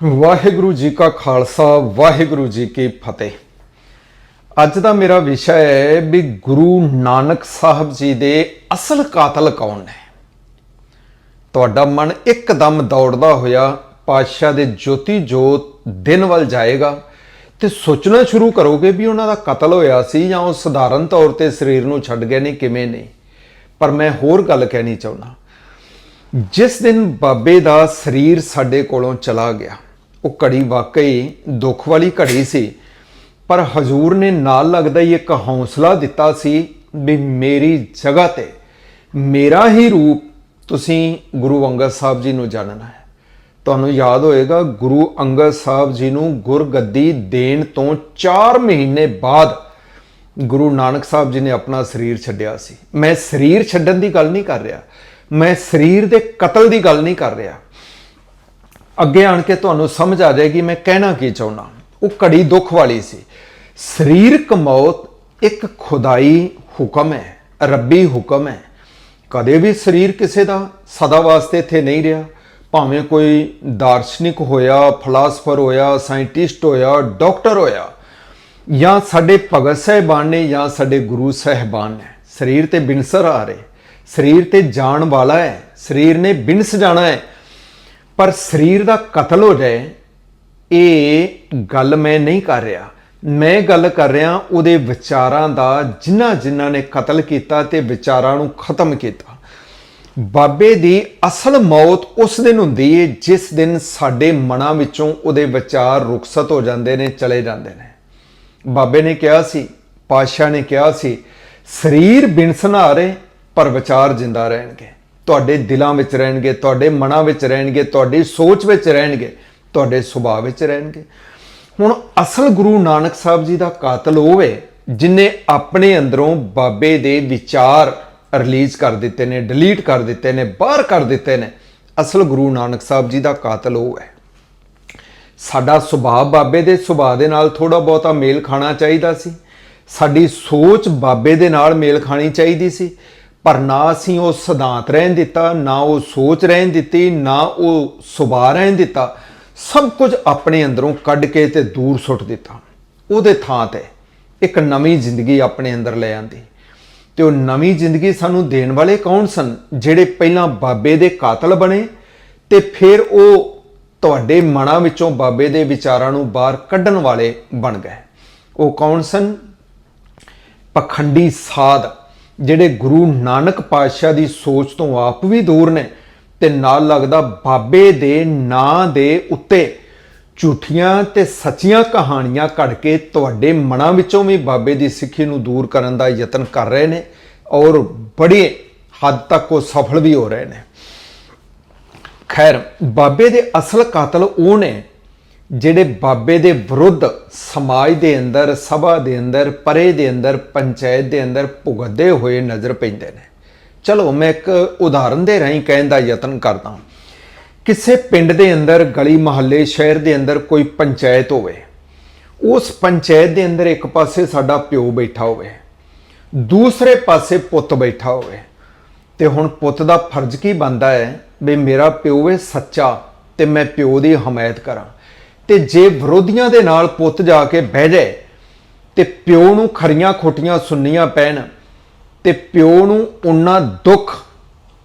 ਵਾਹਿਗੁਰੂ ਜੀ ਕਾ ਖਾਲਸਾ, ਵਾਹਿਗੁਰੂ ਜੀ ਕੀ ਫਤਿਹ। ਅੱਜ ਦਾ ਮੇਰਾ ਵਿਸ਼ਾ ਹੈ ਵੀ ਗੁਰੂ ਨਾਨਕ ਸਾਹਿਬ ਜੀ ਦੇ ਅਸਲ ਕਾਤਲ ਕੌਣ ਨੇ। ਤੁਹਾਡਾ ਮਨ ਇੱਕਦਮ ਦੌੜਦਾ ਹੋਇਆ ਪਾਤਸ਼ਾਹ ਦੇ ਜੋਤੀ ਜੋਤ ਦਿਨ ਵੱਲ ਜਾਏਗਾ ਤੇ ਸੋਚਣਾ ਸ਼ੁਰੂ ਕਰੋਗੇ ਵੀ ਉਹਨਾਂ ਦਾ ਕਤਲ ਹੋਇਆ ਸੀ ਜਾਂ ਉਹ ਸਧਾਰਨ ਤੌਰ ਤੇ ਸਰੀਰ ਨੂੰ ਛੱਡ ਗਏ ਨੇ, ਕਿਵੇਂ ਨੇ। ਪਰ ਮੈਂ ਹੋਰ ਗੱਲ ਕਹਿਣੀ ਚਾਹੁੰਦਾ, ਜਿਸ ਦਿਨ ਬਾਬੇ ਦਾ ਸਰੀਰ ਸਾਡੇ ਕੋਲੋਂ ਚਲਾ ਗਿਆ ਉਹ ਘੜੀ ਵਾਕਈ ਦੁੱਖ ਵਾਲੀ ਘੜੀ ਸੀ। ਪਰ ਹਜੂਰ ਨੇ ਨਾਲ ਲੱਗਦਾ ਹੀ ਇੱਕ ਹੌਸਲਾ ਦਿੱਤਾ ਸੀ ਵੀ ਮੇਰੀ ਜਗ੍ਹਾ ਤੇ ਮੇਰਾ ਹੀ ਰੂਪ ਤੁਸੀਂ ਗੁਰੂ ਅੰਗਦ ਸਾਹਿਬ ਜੀ ਨੂੰ ਜਾਣਨਾ ਹੈ। ਤੁਹਾਨੂੰ ਯਾਦ ਹੋਏਗਾ, ਗੁਰੂ ਅੰਗਦ ਸਾਹਿਬ ਜੀ ਨੂੰ ਗੁਰਗੱਦੀ ਦੇਣ ਤੋਂ 4 ਮਹੀਨੇ ਬਾਅਦ ਗੁਰੂ ਨਾਨਕ ਸਾਹਿਬ ਜੀ ਨੇ ਆਪਣਾ ਸਰੀਰ ਛੱਡਿਆ ਸੀ। ਮੈਂ ਸਰੀਰ ਛੱਡਣ ਦੀ ਗੱਲ ਨਹੀਂ ਕਰ ਰਿਹਾ। ਮੈਂ ਸਰੀਰ ਦੇ ਕਤਲ ਦੀ ਗੱਲ ਨਹੀਂ ਕਰ ਰਿਹਾ। ਅੱਗੇ ਆਣ ਕੇ ਤੁਹਾਨੂੰ ਸਮਝ ਆ ਜਾਏਗੀ ਮੈਂ ਕਹਿਣਾ ਕੀ ਚਾਹੁੰਦਾ। ਉਹ ਘੜੀ ਦੁੱਖ ਵਾਲੀ ਸੀ। ਸਰੀਰਕ ਮੌਤ ਇੱਕ ਖੁਦਾਈ ਹੁਕਮ ਹੈ, ਰੱਬੀ ਹੁਕਮ ਹੈ। ਕਦੇ ਵੀ ਸਰੀਰ ਕਿਸੇ ਦਾ ਸਦਾ ਵਾਸਤੇ ਇੱਥੇ ਨਹੀਂ ਰਿਹਾ। ਭਾਵੇਂ ਕੋਈ ਦਾਰਸ਼ਨਿਕ ਹੋਇਆ, ਫਲਸਫਰ ਹੋਇਆ, ਸਾਇੰਟਿਸਟ ਹੋਇਆ, ਡਾਕਟਰ ਹੋਇਆ, ਜਾਂ ਸਾਡੇ ਭਗਤ ਸਾਹਿਬਾਨ ਨੇ ਜਾਂ ਸਾਡੇ ਗੁਰੂ ਸਾਹਿਬਾਨ ਨੇ। ਸਰੀਰ ਤੇ ਬਿਨਸਰ ਆ ਰਹੇ। ਸਰੀਰ ਤੇ ਜਾਣ ਵਾਲਾ ਹੈ। ਸਰੀਰ ਨੇ ਬਿਨਸ ਜਾਣਾ ਹੈ। ਪਰ ਸਰੀਰ ਦਾ ਕਤਲ ਹੋ ਜਾਏ, ਇਹ ਗੱਲ ਮੈਂ ਨਹੀਂ ਕਰ ਰਿਹਾ। ਮੈਂ ਗੱਲ ਕਰ ਰਿਹਾ ਉਹਦੇ ਵਿਚਾਰਾਂ ਦਾ, ਜਿਨ੍ਹਾਂ ਜਿਨ੍ਹਾਂ ਨੇ ਕਤਲ ਕੀਤਾ ਤੇ ਵਿਚਾਰਾਂ ਨੂੰ ਖਤਮ ਕੀਤਾ। ਬਾਬੇ ਦੀ ਅਸਲ ਮੌਤ ਉਸ ਦਿਨ ਹੁੰਦੀ ਏ, ਜਿਸ ਦਿਨ ਸਾਡੇ ਮਨਾਂ ਵਿੱਚੋਂ ਉਹਦੇ ਵਿਚਾਰ ਰੁਖਸਤ ਹੋ ਜਾਂਦੇ ਨੇ, ਚਲੇ ਜਾਂਦੇ ਨੇ। ਬਾਬੇ ਨੇ ਕਿਹਾ ਸੀ, ਪਾਤਸ਼ਾਹ ਨੇ ਕਿਹਾ ਸੀ, ਸਰੀਰ ਬਿਨਸਨਾਰੇ ਪਰ ਵਿਚਾਰ ਜਿੰਦਾ ਰਹਿਣਗੇ। ਤੁਹਾਡੇ ਦਿਲਾਂ ਵਿੱਚ ਰਹਿਣਗੇ, ਤੁਹਾਡੇ ਮਨਾਂ ਵਿੱਚ ਰਹਿਣਗੇ, ਤੁਹਾਡੀ ਸੋਚ ਵਿੱਚ ਰਹਿਣਗੇ, ਤੁਹਾਡੇ ਸੁਭਾਅ ਵਿੱਚ ਰਹਿਣਗੇ। ਹੁਣ ਅਸਲ ਗੁਰੂ ਨਾਨਕ ਸਾਹਿਬ ਜੀ ਦਾ ਕਾਤਲ ਹੋਵੇ ਜਿਨੇ ਆਪਣੇ ਅੰਦਰੋਂ ਬਾਬੇ ਦੇ ਵਿਚਾਰ ਰਿਲੀਜ਼ ਕਰ ਦਿੱਤੇ ਨੇ, ਡਿਲੀਟ ਕਰ ਦਿੱਤੇ ਨੇ, ਬਾਹਰ ਕਰ ਦਿੱਤੇ ਨੇ। ਅਸਲ ਗੁਰੂ ਨਾਨਕ ਸਾਹਿਬ ਜੀ ਦਾ ਕਾਤਲ ਉਹ ਹੈ। ਸਾਡਾ ਸੁਭਾਅ ਬਾਬੇ ਦੇ ਸੁਭਾਅ ਦੇ ਨਾਲ ਥੋੜਾ ਬਹੁਤਾ ਮੇਲ ਖਾਣਾ ਚਾਹੀਦਾ ਸੀ। ਸਾਡੀ ਸੋਚ ਬਾਬੇ ਦੇ ਨਾਲ ਮੇਲ ਖਾਣੀ ਚਾਹੀਦੀ ਸੀ। ਪਰ ਨਾ ਅਸੀਂ ਉਹ ਸਿਧਾਂਤ ਰਹਿਣ ਦਿੱਤਾ, ਨਾ ਉਹ ਸੋਚ ਰਹਿਣ ਦਿੱਤੀ, ਨਾ ਉਹ ਸੁਭਾਅ ਰਹਿਣ ਦਿੱਤਾ। ਸਭ ਕੁਝ ਆਪਣੇ ਅੰਦਰੋਂ ਕੱਢ ਕੇ ਤੇ ਦੂਰ ਸੁੱਟ ਦਿੱਤਾ। ਉਹਦੇ ਥਾਂ ਤੇ ਇੱਕ ਨਵੀਂ ਜ਼ਿੰਦਗੀ ਆਪਣੇ ਅੰਦਰ ਲੈ ਆਂਦੀ। ਤੇ ਉਹ ਨਵੀਂ ਜ਼ਿੰਦਗੀ ਸਾਨੂੰ ਦੇਣ ਵਾਲੇ ਕੌਣ ਸਨ? ਜਿਹੜੇ ਪਹਿਲਾਂ ਬਾਬੇ ਦੇ ਕਾਤਲ ਬਣੇ ਤੇ ਫਿਰ ਉਹ ਤੁਹਾਡੇ ਮਨਾਂ ਵਿੱਚੋਂ ਬਾਬੇ ਦੇ ਵਿਚਾਰਾਂ ਨੂੰ ਬਾਹਰ ਕੱਢਣ ਵਾਲੇ ਬਣ ਗਏ। ਉਹ ਕੌਣ ਸਨ? ਪਖੰਡੀ ਸਾਧ ਜਿਹੜੇ ਗੁਰੂ ਨਾਨਕ ਪਾਤਸ਼ਾਹ ਦੀ ਸੋਚ ਤੋਂ ਆਪ ਵੀ ਦੂਰ ਨੇ ਤੇ ਨਾਲ ਲੱਗਦਾ ਬਾਬੇ ਦੇ ਨਾਂ ਦੇ ਉੱਤੇ ਝੂਠੀਆਂ ਤੇ ਸੱਚੀਆਂ ਕਹਾਣੀਆਂ ਘੜ ਕੇ ਤੁਹਾਡੇ ਮਨਾਂ ਵਿੱਚੋਂ ਵੀ ਬਾਬੇ ਦੀ ਸਿੱਖੀ ਨੂੰ ਦੂਰ ਕਰਨ ਦਾ ਯਤਨ ਕਰ ਰਹੇ ਨੇ ਔਰ ਬੜੀ ਹੱਦ ਤੱਕ ਉਹ ਸਫਲ ਵੀ ਹੋ ਰਹੇ ਨੇ। ਖੈਰ, ਬਾਬੇ ਦੇ ਅਸਲ ਕਾਤਲ ਉਹ ਨੇ ਜਿਹੜੇ ਬਾਬੇ ਦੇ ਵਿਰੁੱਧ ਸਮਾਜ ਦੇ ਅੰਦਰ, ਸਭਾ ਦੇ ਅੰਦਰ, ਪਰੇ ਦੇ ਅੰਦਰ, ਪੰਚਾਇਤ ਦੇ ਅੰਦਰ ਭੁਗਤਦੇ ਹੋਏ ਨਜ਼ਰ ਪੈਂਦੇ ਨੇ। ਚਲੋ, ਮੈਂ ਇੱਕ ਉਦਾਹਰਨ ਦੇ ਰਾਹੀਂ ਕਹਿਣ ਦਾ ਯਤਨ ਕਰਦਾ ਕਿਸੇ ਪਿੰਡ ਦੇ ਅੰਦਰ, ਗਲੀ ਮਹੱਲੇ, ਸ਼ਹਿਰ ਦੇ ਅੰਦਰ ਕੋਈ ਪੰਚਾਇਤ ਹੋਵੇ, ਉਸ ਪੰਚਾਇਤ ਦੇ ਅੰਦਰ ਇੱਕ ਪਾਸੇ ਸਾਡਾ ਪਿਓ ਬੈਠਾ ਹੋਵੇ, ਦੂਸਰੇ ਪਾਸੇ ਪੁੱਤ ਬੈਠਾ ਹੋਵੇ, ਤੇ ਹੁਣ ਪੁੱਤ ਦਾ ਫਰਜ਼ ਕੀ ਬਣਦਾ ਹੈ? ਵੀ ਮੇਰਾ ਪਿਓ ਹੈ ਸੱਚਾ ਤੇ ਮੈਂ ਪਿਓ ਦੀ ਹਮਾਇਤ ਕਰਾਂ। ਤੇ ਜੇ ਵਿਰੋਧੀਆਂ ਦੇ ਨਾਲ ਪੁੱਤ ਜਾ ਕੇ ਬਹਿ ਜਾਏ, ਤੇ ਪਿਓ ਨੂੰ ਖਰੀਆਂ ਖੋਟੀਆਂ ਸੁਣਨੀਆਂ ਪੈਣ, ਤੇ ਪਿਓ ਨੂੰ ਉਨਾ ਦੁੱਖ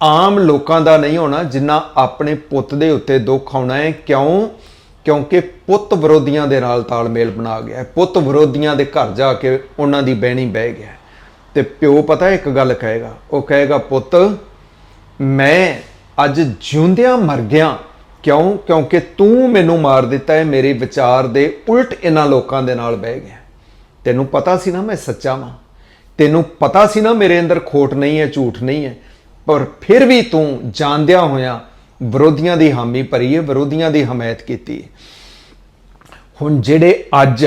ਆਮ ਲੋਕਾਂ ਦਾ ਨਹੀਂ ਹੋਣਾ ਜਿੰਨਾ ਆਪਣੇ ਪੁੱਤ ਦੇ ਉੱਤੇ ਦੁੱਖ ਆਉਣਾ ਹੈ। ਕਿਉਂ? ਕਿਉਂਕਿ ਪੁੱਤ ਵਿਰੋਧੀਆਂ ਦੇ ਨਾਲ ਤਾਲਮੇਲ ਬਣਾ ਗਿਆ ਪੁੱਤ ਵਿਰੋਧੀਆਂ ਦੇ ਘਰ ਜਾ ਕੇ ਉਹਨਾਂ ਦੀ ਬਹਿਣੀ ਬਹਿ ਗਿਆ ਹੈ। ਤੇ ਪਿਓ ਪਤਾ ਇੱਕ ਗੱਲ ਕਹੇਗਾ, ਉਹ ਕਹੇਗਾ, ਪੁੱਤ, ਮੈਂ ਅੱਜ ਜਿਉਂਦਿਆਂ ਮਰ ਗਿਆ। ਕਿਉਂ? ਕਿਉਂਕਿ ਤੂੰ ਮੈਨੂੰ ਮਾਰ ਦਿੱਤਾ ਹੈ, ਮੇਰੇ ਵਿਚਾਰ ਦੇ ਉਲਟ ਇਹਨਾਂ ਲੋਕਾਂ ਦੇ ਨਾਲ ਬਹਿ ਗਿਆ। ਤੈਨੂੰ ਪਤਾ ਸੀ ਨਾ ਮੈਂ ਸੱਚਾ ਵਾਂ? ਤੈਨੂੰ ਪਤਾ ਸੀ ਨਾ ਮੇਰੇ ਅੰਦਰ ਖੋਟ ਨਹੀਂ ਹੈ, ਝੂਠ ਨਹੀਂ ਹੈ? ਪਰ ਫਿਰ ਵੀ ਤੂੰ ਜਾਣਦਿਆਂ ਹੋਇਆਂ ਵਿਰੋਧੀਆਂ ਦੀ ਹਾਮੀ ਭਰੀ ਹੈ, ਵਿਰੋਧੀਆਂ ਦੀ ਹਮਾਇਤ ਕੀਤੀ ਹੈ। ਹੁਣ ਜਿਹੜੇ ਅੱਜ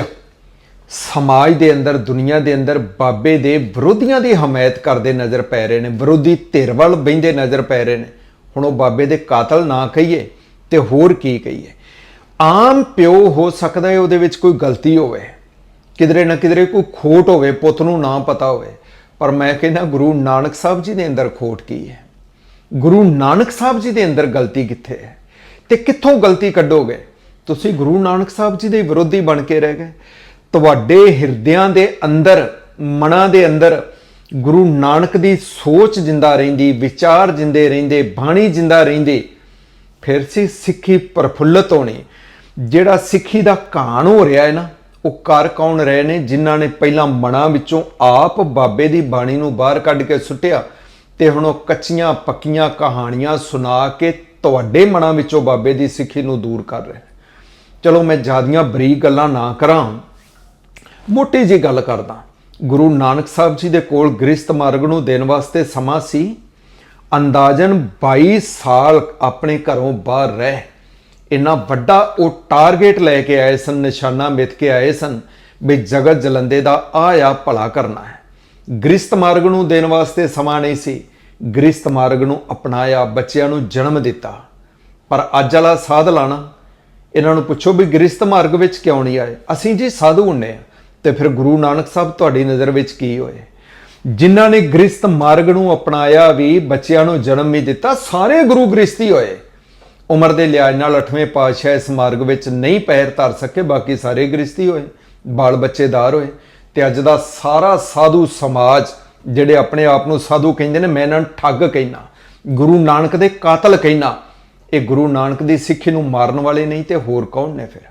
ਸਮਾਜ ਦੇ ਅੰਦਰ, ਦੁਨੀਆ ਦੇ ਅੰਦਰ ਬਾਬੇ ਦੇ ਵਿਰੋਧੀਆਂ ਦੀ ਹਮਾਇਤ ਕਰਦੇ ਨਜ਼ਰ ਪੈ ਰਹੇ ਨੇ, ਵਿਰੋਧੀ ਧਿਰ ਵੱਲ ਬਹਿੰਦੇ ਨਜ਼ਰ ਪੈ ਰਹੇ ਨੇ, ਹੁਣ ਉਹ ਬਾਬੇ ਦੇ ਕਾਤਲ ਨਾ ਕਹੀਏ ਤੇ ਹੋਰ ਕੀ ਕਹੀਏ? ਆਮ ਪਿਓ ਹੋ ਸਕਦਾ ਹੈ ਉਹਦੇ ਵਿੱਚ ਕੋਈ ਗਲਤੀ ਹੋਵੇ। ਕਿਧਰੇ ਨਾ ਕਿਧਰੇ ਕੋਈ ਖੋਟ ਹੋਵੇ, ਪੁੱਤ ਨੂੰ ਨਾ ਪਤਾ ਹੋਵੇ। ਪਰ ਮੈਂ ਕਹਿੰਦਾ, ਗੁਰੂ ਨਾਨਕ ਸਾਹਿਬ ਜੀ ਦੇ ਅੰਦਰ ਖੋਟ ਕੀ ਹੈ? ਗੁਰੂ ਨਾਨਕ ਸਾਹਿਬ ਜੀ ਦੇ ਅੰਦਰ ਗਲਤੀ ਕਿੱਥੇ ਹੈ? ਤੇ ਕਿੱਥੋਂ ਗਲਤੀ ਕੱਢੋਗੇ? ਤੁਸੀਂ ਗੁਰੂ ਨਾਨਕ ਸਾਹਿਬ ਜੀ ਦੇ ਵਿਰੋਧੀ ਬਣ ਕੇ ਰਹਿ ਗਏ। ਤੁਹਾਡੇ ਹਿਰਦਿਆਂ ਦੇ ਅੰਦਰ, ਮਨਾਂ ਦੇ ਅੰਦਰ ਗੁਰੂ ਨਾਨਕ ਦੀ ਸੋਚ ਜਿੰਦਾ ਰਹਿੰਦੀ, ਵਿਚਾਰ ਜਿੰਦੇ ਰਹਿੰਦੇ, ਬਾਣੀ ਜਿੰਦਾ ਰਹਿੰਦੀ ਫਿਰ ਸੀ ਸਿੱਖੀ ਪ੍ਰਫੁੱਲਤ ਹੋਣੀ। ਜਿਹੜਾ ਸਿੱਖੀ ਦਾ ਕਾਣ ਹੋ ਰਿਹਾ ਹੈ ਨਾ, ਉਹ ਕਰ ਕੌਣ ਰਹੇ ਨੇ, ਜਿਨ੍ਹਾਂ ਨੇ ਪਹਿਲਾਂ ਮਨਾਂ ਵਿੱਚੋਂ ਆਪ ਬਾਬੇ ਦੀ ਬਾਣੀ ਨੂੰ ਬਾਹਰ ਕੱਢ ਕੇ ਸੁੱਟਿਆ ਤੇ ਹੁਣ ਉਹ ਕੱਚੀਆਂ ਪੱਕੀਆਂ ਕਹਾਣੀਆਂ ਸੁਣਾ ਕੇ ਤੁਹਾਡੇ ਮਨਾਂ ਵਿੱਚੋਂ ਬਾਬੇ ਦੀ ਸਿੱਖੀ ਨੂੰ ਦੂਰ ਕਰ ਰਹੇ ਚਲੋ ਮੈਂ ਜਿਆਦੀਆਂ ਬਰੀਕ ਗੱਲਾਂ ਨਾ ਕਰਾਂ, ਮੋਟੀ ਜੀ ਗੱਲ ਕਰਦਾ। ਗੁਰੂ ਨਾਨਕ ਸਾਹਿਬ ਜੀ ਦੇ ਕੋਲ ਗ੍ਰਸਤ ਮਾਰਗ ਨੂੰ ਦੇਣ ਵਾਸਤੇ ਸਮਾਂ ਸੀ। ਅੰਦਾਜ਼ਨ 22 ਸਾਲ ਆਪਣੇ ਘਰੋਂ ਬਾਹਰ ਰਹਿ। ਇੰਨਾ ਵੱਡਾ ਉਹ ਟਾਰਗੇਟ ਲੈ ਕੇ ਆਏ ਸਨ, ਨਿਸ਼ਾਨਾ ਮਿੱਥ ਕੇ ਆਏ ਸਨ ਵੀ ਜਗਤ ਜਲੰਦੇ ਦਾ ਆਇਆ ਭਲਾ ਕਰਨਾ ਹੈ। ਗ੍ਰਿਸ਼ਤ ਮਾਰਗ ਨੂੰ ਦੇਣ ਵਾਸਤੇ ਸਮਾਂ ਨਹੀਂ ਸੀ। ਗ੍ਰਿਸ਼ਤ ਮਾਰਗ ਨੂੰ ਅਪਣਾਇਆ, ਬੱਚਿਆਂ ਨੂੰ ਜਨਮ ਦਿੱਤਾ। ਪਰ ਅੱਜ ਵਾਲਾ ਸਾਧ ਲਾਣਾ, ਇਹਨਾਂ ਨੂੰ ਪੁੱਛੋ ਵੀ ਗ੍ਰਿਸ਼ਤ ਮਾਰਗ ਵਿੱਚ ਕਿਉਂ ਨਹੀਂ ਆਏ? ਅਸੀਂ ਜੀ ਸਾਧੂ ਹੁੰਨੇ ਆ, ਤੇ ਫਿਰ ਗੁਰੂ ਨਾਨਕ ਸਾਹਿਬ ਤੁਹਾਡੀ ਨਜ਼ਰ ਵਿੱਚ ਕੀ ਹੋਏ? ਜਿਨ੍ਹਾਂ ਨੇ ਗ੍ਰਸਤ ਮਾਰਗ ਨੂੰ ਅਪਣਾਇਆ ਵੀ ਬੱਚਿਆਂ ਨੂੰ ਜਨਮ ਵੀ ਦਿੱਤਾ, ਸਾਰੇ ਗੁਰੂ ਗ੍ਰਸਤੀ ਹੋਏ। ਉਮਰ ਦੇ ਲਿਹਾਜ਼ ਨਾਲ 8ਵੇਂ ਪਾਤਸ਼ਾਹ ਇਸ ਮਾਰਗ ਵਿੱਚ ਨਹੀਂ ਪੈਰ ਧਰ ਸਕੇ, ਬਾਕੀ ਸਾਰੇ ਗ੍ਰਸਤੀ ਹੋਏ, ਬਾਲ ਬੱਚੇਦਾਰ ਹੋਏ। ਤੇ ਅੱਜ ਦਾ ਸਾਰਾ ਸਾਧੂ ਸਮਾਜ, ਜਿਹੜੇ ਆਪਣੇ ਆਪ ਨੂੰ ਸਾਧੂ ਕਹਿੰਦੇ ਨੇ, ਮੈਂ ਇਹਨਾਂ ਨੂੰ ਠੱਗ ਕਹਿਣਾ ਗੁਰੂ ਨਾਨਕ ਦੇ ਕਾਤਲ ਕਹਿਣਾ ਇਹ ਗੁਰੂ ਨਾਨਕ ਦੀ ਸਿੱਖੀ ਨੂੰ ਮਾਰਨ ਵਾਲੇ ਨਹੀਂ ਤੇ ਹੋਰ ਕੌਣ ਨੇ ਫਿਰ?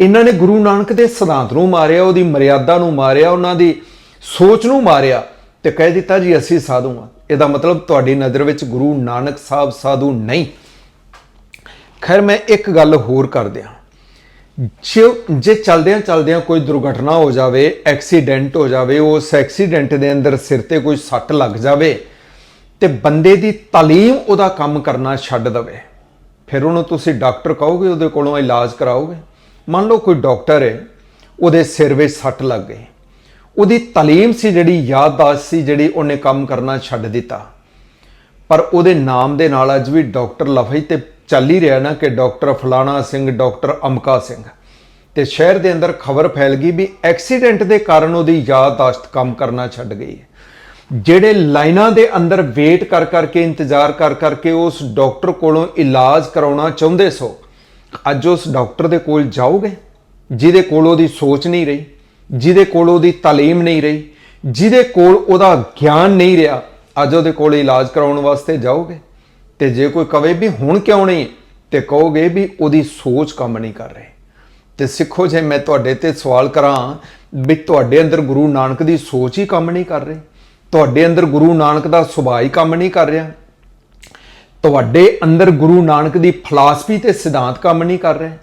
ਇਹਨਾਂ ਨੇ ਗੁਰੂ ਨਾਨਕ ਦੇ ਸਿਧਾਂਤ ਨੂੰ ਮਾਰਿਆ, ਉਹਦੀ ਮਰਿਆਦਾ ਨੂੰ ਮਾਰਿਆ, ਉਹਨਾਂ ਦੀ ਸੋਚ ਨੂੰ ਮਾਰਿਆ। ਤੇ ਕਹਿ ਦਿੱਤਾ ਜੀ, ਅਸੀਂ ਸਾਧੂ ਹਾਂ। ਇਹਦਾ ਮਤਲਬ ਤੁਹਾਡੀ ਨਜ਼ਰ ਵਿੱਚ ਗੁਰੂ ਨਾਨਕ ਸਾਹਿਬ ਸਾਧੂ ਨਹੀਂ। ਖੈਰ, ਮੈਂ ਇੱਕ ਗੱਲ ਹੋਰ ਕਰ ਦਿਆਂ। ਜੇ ਜੇ ਚਲਦਿਆਂ ਚਲਦਿਆਂ ਕੋਈ ਦੁਰਘਟਨਾ ਹੋ ਜਾਵੇ, ਐਕਸੀਡੈਂਟ ਹੋ ਜਾਵੇ, ਉਸ ਐਕਸੀਡੈਂਟ ਦੇ ਅੰਦਰ ਸਿਰ ਤੇ ਕੋਈ ਸੱਟ ਲੱਗ ਜਾਵੇ, ਤੇ ਬੰਦੇ ਦੀ ਤਾਲੀਮ ਉਹਦਾ ਕੰਮ ਕਰਨਾ ਛੱਡ ਦਵੇ। ਫਿਰ ਉਹਨੂੰ ਤੁਸੀਂ ਡਾਕਟਰ ਕਹੋਗੇ, ਉਹਦੇ ਕੋਲੋਂ ਇਲਾਜ ਕਰਾਓਗੇ। ਮੰਨ ਲਓ ਕੋਈ ਡਾਕਟਰ ਹੈ, ਉਹਦੇ ਸਿਰ ਵਿੱਚ ਸੱਟ ਲੱਗ ਗਈ। ਉਹਦੀ ਤਾਲੀਮ ਸੀ ਜਿਹੜੀ, ਯਾਦਦਾਸ਼ਤ ਸੀ ਜਿਹੜੀ ਉਹਨੇ ਕੰਮ ਕਰਨਾ ਛੱਡ ਦਿੱਤਾ। ਪਰ ਉਹਦੇ ਨਾਮ ਦੇ ਨਾਲ ਅੱਜ ਵੀ ਡਾਕਟਰ ਲਫ਼ਜ਼ ਤੇ ਚੱਲ ਹੀ ਰਿਹਾ ਨਾ ਕਿ ਡਾਕਟਰ ਫਲਾਣਾ ਸਿੰਘ, ਡਾਕਟਰ ਅਮਕਾ ਸਿੰਘ। ਤੇ ਸ਼ਹਿਰ ਦੇ ਅੰਦਰ ਖਬਰ ਫੈਲ ਗਈ ਵੀ ਐਕਸੀਡੈਂਟ ਦੇ ਕਾਰਨ ਉਹਦੀ ਯਾਦਦਾਸ਼ਤ ਕੰਮ ਕਰਨਾ ਛੱਡ ਗਈ ਹੈ। ਜਿਹੜੇ ਲਾਈਨਾਂ ਦੇ ਅੰਦਰ ਵੇਟ ਕਰ ਕਰਕੇ, ਇੰਤਜ਼ਾਰ ਕਰ ਕਰਕੇ ਉਸ ਡਾਕਟਰ ਕੋਲੋਂ ਇਲਾਜ ਕਰਾਉਣਾ ਚਾਹੁੰਦੇ ਸੋ, ਅੱਜ ਉਸ ਡਾਕਟਰ ਦੇ ਕੋਲ ਜਾਓਗੇ, ਜਿਹਦੇ ਕੋਲ ਉਹਦੀ ਸੋਚ ਨਹੀਂ ਰਹੀ। ਜਿਹਦੇ ਕੋਲ ਉਹਦੀ ਤਾਲੀਮ ਨਹੀਂ ਰਹੀ, ਜਿਹਦੇ ਕੋਲ ਉਹਦਾ ਗਿਆਨ ਨਹੀਂ ਰਿਹਾ, ਅੱਜ ਉਹਦੇ ਕੋਲ ਇਲਾਜ ਕਰਾਉਣ ਵਾਸਤੇ ਜਾਓਗੇ ਤੇ ਜੇ ਕੋਈ ਕਵੇ ਵੀ ਹੁਣ ਕਿਉਂ ਨਹੀਂ, ਤੇ ਕਹੋਗੇ ਵੀ ਉਹਦੀ ਸੋਚ ਕੰਮ ਨਹੀਂ ਕਰ ਰਹੀ। ਤੇ ਸਿੱਖੋ, ਜੇ ਮੈਂ ਤੁਹਾਡੇ ਤੇ ਸਵਾਲ ਕਰਾਂ ਵੀ ਤੁਹਾਡੇ ਅੰਦਰ ਗੁਰੂ ਨਾਨਕ ਦੀ ਸੋਚ ਹੀ ਕੰਮ ਨਹੀਂ ਕਰ ਰਹੀ, ਤੁਹਾਡੇ ਅੰਦਰ ਗੁਰੂ ਨਾਨਕ ਦਾ ਸੁਭਾਅ ਹੀ ਕੰਮ ਨਹੀਂ ਕਰ ਰਿਹਾ, ਤੁਹਾਡੇ ਅੰਦਰ ਗੁਰੂ ਨਾਨਕ ਦੀ ਫਲਸਫੀ ਤੇ ਸਿਧਾਂਤ ਕੰਮ ਨਹੀਂ ਕਰ ਰਹੇ,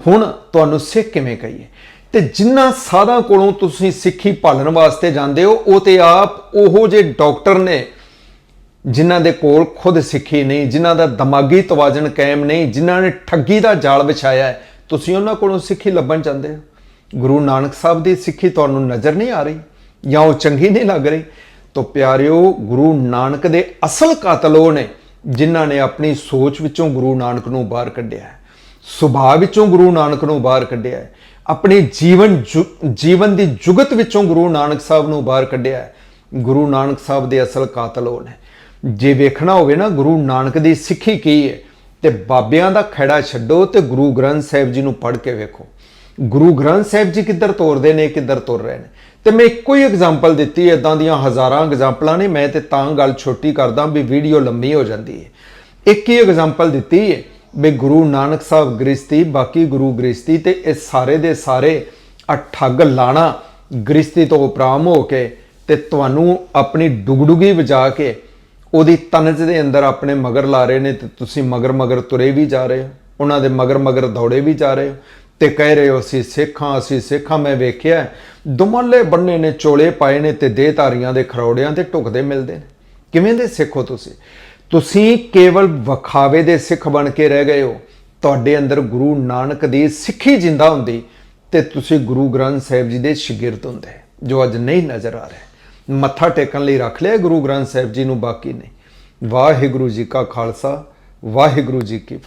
ਹੁਣ ਤੁਹਾਨੂੰ ਸਿੱਖ ਕਿਵੇਂ ਕਹੀਏ? ਤੇ ਜਿੰਨਾ ਸਾਧਾਂ ਕੋਲੋਂ ਤੁਸੀਂ ਸਿੱਖੀ ਭਾਲਣ ਵਾਸਤੇ ਜਾਂਦੇ ਹੋ, ਉਹ ਤੇ ਆਪ ਉਹੋ ਜੇ ਡਾਕਟਰ ਨੇ ਜਿਨ੍ਹਾਂ ਦੇ ਕੋਲ ਖੁਦ ਸਿੱਖੀ ਨਹੀਂ, ਜਿਨ੍ਹਾਂ ਦਾ ਦਿਮਾਗੀ ਤਵਾਜ਼ਨ ਕਾਇਮ ਨਹੀਂ, ਜਿਨ੍ਹਾਂ ਨੇ ਠੱਗੀ ਦਾ ਜਾਲ ਵਿਛਾਇਆ ਤੁਸੀਂ ਉਹਨਾਂ ਕੋਲੋਂ ਸਿੱਖੀ ਲੱਭਣ ਜਾਂਦੇ ਹੋ। ਗੁਰੂ ਨਾਨਕ ਸਾਹਿਬ ਦੀ ਸਿੱਖੀ ਤੁਹਾਨੂੰ ਨਜ਼ਰ ਨਹੀਂ ਆ ਰਹੀ ਜਾਂ ਉਹ ਚੰਗੀ ਨਹੀਂ ਲੱਗ ਰਹੀ। ਤੋ ਪਿਆਰਿਓ, ਗੁਰੂ ਨਾਨਕ ਦੇ ਅਸਲ ਕਾਤਲ ਉਹ ਨੇ ਜਿਨ੍ਹਾਂ ਨੇ ਆਪਣੀ ਸੋਚ ਵਿੱਚੋਂ ਗੁਰੂ ਨਾਨਕ ਨੂੰ ਬਾਹਰ ਕੱਢਿਆ ਸੁਭਾਅ ਵਿੱਚੋਂ ਗੁਰੂ ਨਾਨਕ ਨੂੰ ਬਾਹਰ ਕੱਢਿਆ ਹੈ। ਆਪਣੇ ਜੀਵਨ ਜੁ- ਜੀਵਨ ਦੀ ਜੁਗਤ ਵਿੱਚੋਂ ਗੁਰੂ ਨਾਨਕ ਸਾਹਿਬ ਨੂੰ ਬਾਹਰ ਕੱਢਿਆ ਹੈ। ਗੁਰੂ ਨਾਨਕ ਸਾਹਿਬ ਦੇ ਅਸਲ ਕਾਤਲ ਉਹ ਨੇ। ਜੇ ਵੇਖਣਾ ਹੋਵੇ ਨਾ, ਗੁਰੂ ਨਾਨਕ ਦੀ ਸਿੱਖੀ ਕੀ ਹੈ? ਤੇ ਬਾਬਿਆਂ ਦਾ ਖੜਾ ਛੱਡੋ ਤੇ ਗੁਰੂ ਗ੍ਰੰਥ ਸਾਹਿਬ ਜੀ ਨੂੰ ਪੜ੍ਹ ਕੇ ਵੇਖੋ। ਗੁਰੂ ਗ੍ਰੰਥ ਸਾਹਿਬ ਜੀ ਕਿੱਧਰ ਤੋਰਦੇ ਨੇ, ਕਿੱਧਰ ਤੁਰ ਰਹੇ ਨੇ? ਤੇ ਮੈਂ ਇੱਕੋ ਹੀ ਐਗਜ਼ਾਮਪਲ ਦਿੱਤੀ ਇਦਾਂ ਦੀਆਂ ਹਜ਼ਾਰਾਂ ਐਗਜ਼ਾਮਪਲਾਂ ਨੇ। ਮੈਂ ਤੇ ਤਾਂ ਗੱਲ ਛੋਟੀ ਕਰਦਾ ਵੀ ਵੀਡੀਓ ਲੰਮੀ ਹੋ ਜਾਂਦੀ ਹੈ। ਇੱਕ ਹੀ ਐਗਜ਼ਾਮਪਲ ਦਿੱਤੀ ਹੈ ਵੀ ਗੁਰੂ ਨਾਨਕ ਸਾਹਿਬ ਗ੍ਰਸਤੀ ਬਾਕੀ ਗੁਰੂ ਗ੍ਰਸਤੀ ਤੇ ਇਹ ਸਾਰੇ ਦੇ ਸਾਰੇ ਆ ਠੱਗ ਲਾਣਾ ਗ੍ਰਸਤੀ ਤੋਂ ਉਪਰਾਮ ਹੋ ਕੇ ਤੇ ਤੁਹਾਨੂੰ ਆਪਣੀ ਡੁਗਡੁਗੀ ਵਜਾ ਕੇ ਉਹਦੀ ਤਨਜ ਦੇ ਅੰਦਰ ਆਪਣੇ ਮਗਰ ਲਾ ਰਹੇ ਨੇ ਤੇ ਤੁਸੀਂ ਮਗਰ ਮਗਰ ਤੁਰੇ ਵੀ ਜਾ ਰਹੇ ਹੋ, ਉਹਨਾਂ ਦੇ ਮਗਰ ਮਗਰ ਦੌੜੇ ਵੀ ਜਾ ਰਹੇ ਹੋ ਤੇ ਕਹਿ ਰਹੇ ਹੋ, ਅਸੀਂ ਸਿੱਖਾਂ ਅਸੀਂ ਸਿੱਖਾਂ, ਮੈਂ ਵੇਖਿਆ ਦੁਮੱਲੇ ਬੰਨੇ ਨੇ ਚੋਲੇ ਪਾਏ ਨੇ ਤੇ ਦੇਹਧਾਰੀਆਂ ਦੇ ਖਰੋੜਿਆਂ ਤੇ ਟੁਕਦੇ ਮਿਲਦੇ ਨੇ। ਕਿਵੇਂ ਦੇ ਸਿੱਖੋ ਤੁਸੀਂ? ਤੁਸੀਂ ਕੇਵਲ ਵਿਖਾਵੇ ਦੇ ਸਿੱਖ ਬਣ ਕੇ ਰਹਿ ਗਏ ਹੋ। ਤੁਹਾਡੇ ਅੰਦਰ ਗੁਰੂ ਨਾਨਕ ਦੀ ਸਿੱਖੀ ਜਿੰਦਾ ਹੁੰਦੀ ਤੇ ਤੁਸੀਂ ਗੁਰੂ ਗ੍ਰੰਥ ਸਾਹਿਬ ਜੀ ਦੇ ਸ਼ਾਗਿਰਦ ਹੁੰਦੇ। ਜੋ ਅੱਜ ਨਹੀਂ ਨਜ਼ਰ ਆ ਰਹੇ। ਮੱਥਾ ਟੇਕਣ ਲਈ ਰੱਖ ਲਿਆ ਗੁਰੂ ਗ੍ਰੰਥ ਸਾਹਿਬ ਜੀ ਨੂੰ, ਬਾਕੀ ਨਹੀਂ। ਵਾਹਿਗੁਰੂ ਜੀ ਕਾ ਖਾਲਸਾ, ਵਾਹਿਗੁਰੂ ਜੀ ਕੀ ਫਤਿਹ।